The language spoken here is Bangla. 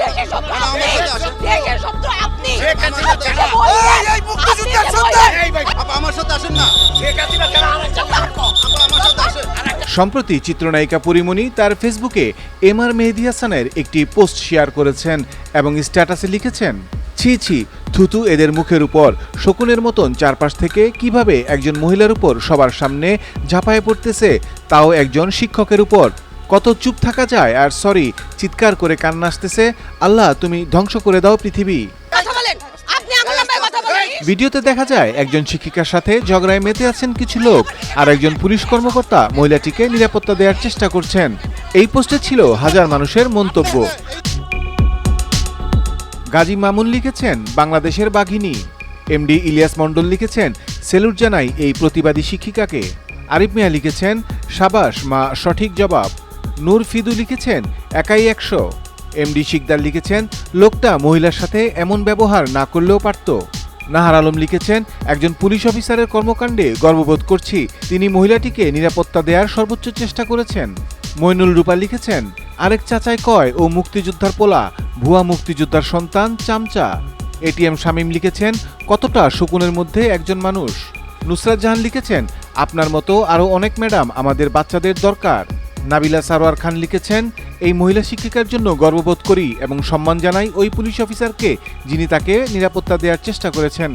দেশের শত্রু আপনি। দেশের শত্রু আপনি। আমার সাথে আসেন না। সম্প্রতি চিত্রনায়িকা পরিমণি তার ফেসবুকে এম আর মেহেদি হাসানের একটি পোস্ট শেয়ার করেছেন এবং স্ট্যাটাসে লিখেছেন ছি ছি থুতু এদের মুখের উপর। শকুনের মতন চারপাশ থেকে কীভাবে একজন মহিলার উপর সবার সামনে ঝাঁপায় পড়তেছে তাও একজন শিক্ষকের উপর। কত চুপ থাকা যায় আর সরি চিৎকার করে কান্না আসতেছে। আল্লাহ তুমি ধ্বংস করে দাও পৃথিবী। ভিডিওতে দেখা যায় একজন শিক্ষিকার সাথে ঝগড়ায় মেতে আছেন কিছু লোক আর একজন পুলিশ কর্মকর্তা মহিলাটিকে নিরাপত্তা দেওয়ার চেষ্টা করছেন। এই পোস্টে ছিল হাজার মানুষের মন্তব্য। গাজী মামুন লিখেছেন বাংলাদেশের বাঘিনী। এমডি ইলিয়াস মণ্ডল লিখেছেন সেলুট জানাই এই প্রতিবাদী শিক্ষিকাকে। আরিফ মিয়া লিখেছেন সাবাস মা সঠিক জবাব। নূর ফিদু লিখেছেন, একাই একশো। এমডি শিকদার লিখেছেন, লোকটা মহিলার সাথে এমন ব্যবহার না করলেও পারত। নাহার আলম লিখেছেন, একজন পুলিশ অফিসারের কর্মকাণ্ডে গর্ববোধ করছি, তিনি মহিলাটিকে নিরাপত্তা দেওয়ার সর্বোচ্চ চেষ্টা করেছেন। মইনুল রূপা লিখেছেন, আরেক চাচাই কয়, ও মুক্তিযোদ্ধার পোলা, ভুয়া মুক্তিযোদ্ধার সন্তান, চামচা। এটিএম শামীম লিখেছেন, কতটা শকুনের মধ্যে একজন মানুষ। নুসরাত জাহান লিখেছেন, আপনার মতো আরও অনেক ম্যাডাম আমাদের বাচ্চাদের দরকার। নাবিলা সারোয়ার খান লিখেছেন, এই মহিলা শিক্ষিকার জন্য গর্ববোধ করি এবং সম্মান জানাই ওই পুলিশ অফিসারকে যিনি তাকে নিরাপত্তা দেওয়ার চেষ্টা করেছেন।